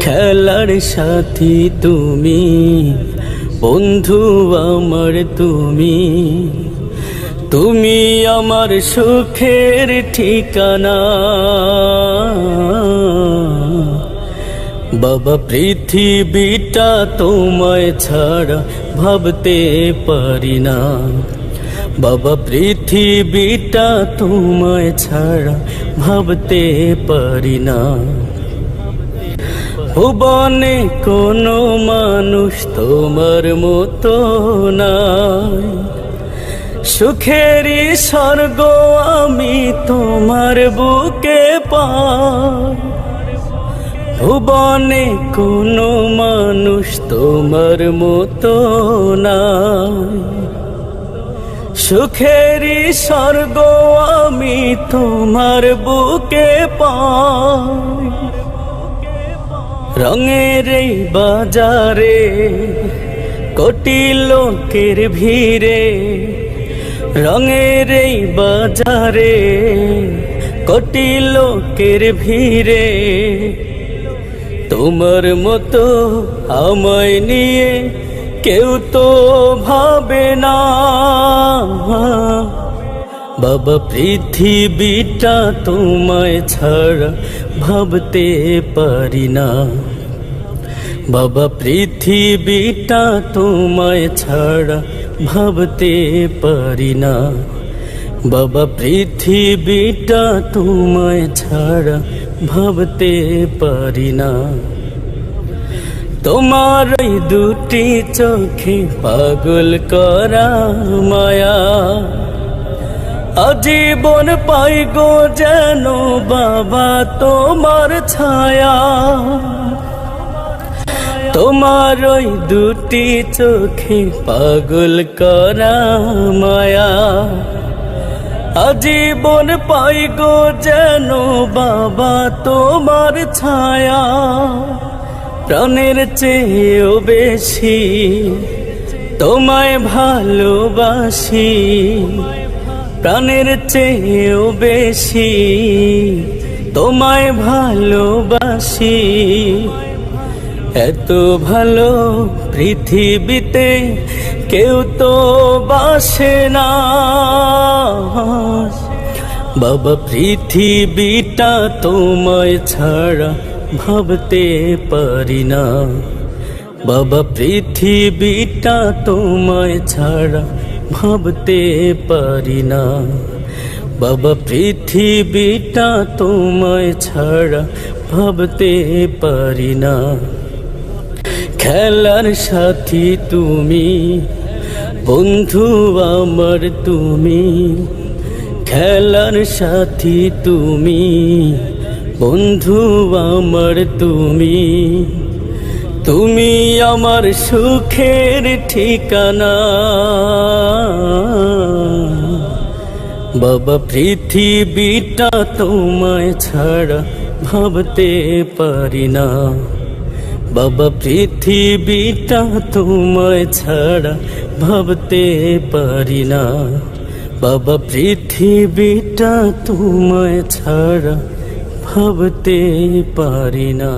খেলার সাথী তুমি, বন্ধু আমার তুমি। তুমি আমার সুখের ঠিকানা। বাবা, পৃথিবীটা তোমায় ছাড়া ভাবতে পারি না। বাবা, পৃথিবীটা তোমায় ছাড়া ভাবতে পারি না। ভুবনে কোনো মানুষ তোমার মতো নাই। সুখেরই স্বর্গ আমি তোমার বুকে পাই। ভুবনে কোনো মানুষ তোমার মতো নাই। সুখেরই স্বর্গ আমি তোমার বুকে পাই। রঙের এই বাজারে কোটি লোকের ভিড়ে। রঙের এই বাজারে কোটি লোকের ভিড়ে। তোমার মতো আমায় নিয়ে কেউ তো ভাবে না। বাবা, পৃথিবীটা তোমায় ছাড়া ভাবতে পারি না। বাবা, পৃথিবীটা তোমায় ছাড়া ভাবতে পারি না। বাবা, পৃথিবীটা তোমায় ছাড়া ভাবতে পারি না। তোমার দুটি চোখে পাগল করা মায়া। আজীবন পাই গো যেন বাবা তোমার ছায়া। তোমার ওই দুটি চোখে পাগল করা মায়া। আজীবন পাই গো যেন বাবা তোমার ছায়া। প্রাণের চেয়েও বেশি তোমায় ভালোবাসি। প্রাণের চেয়েও বেশি, তোমায় ভালোবাসি। এত ভালো পৃথিবীতে কেউ তো বাসে না। বাবা, পৃথিবীটা তোমায় ছাড়া ভাবতে পারি না। বাবা, পৃথিবীটা তোমায় ছাড়া ভাবতে পারি না। বাবা, পৃথিবীটা তোমায় ছাড়া ভাবতে পারি না। খেলার সাথী তুমি, বন্ধু আমার তুমি, খেলার সাথী তুমি, বন্ধু আমার তুমি। তুমি আমার সুখের ঠিকানা। বাবা, পৃথিবীটা তোমায় ছাড়া ভাবতে পারি না। বাবা, পৃথিবীটা তোমায় ছাড়া ভাবতে পারি না। বাবা, পৃথিবীটা তোমায় ছাড়া ভাবতে পারি না।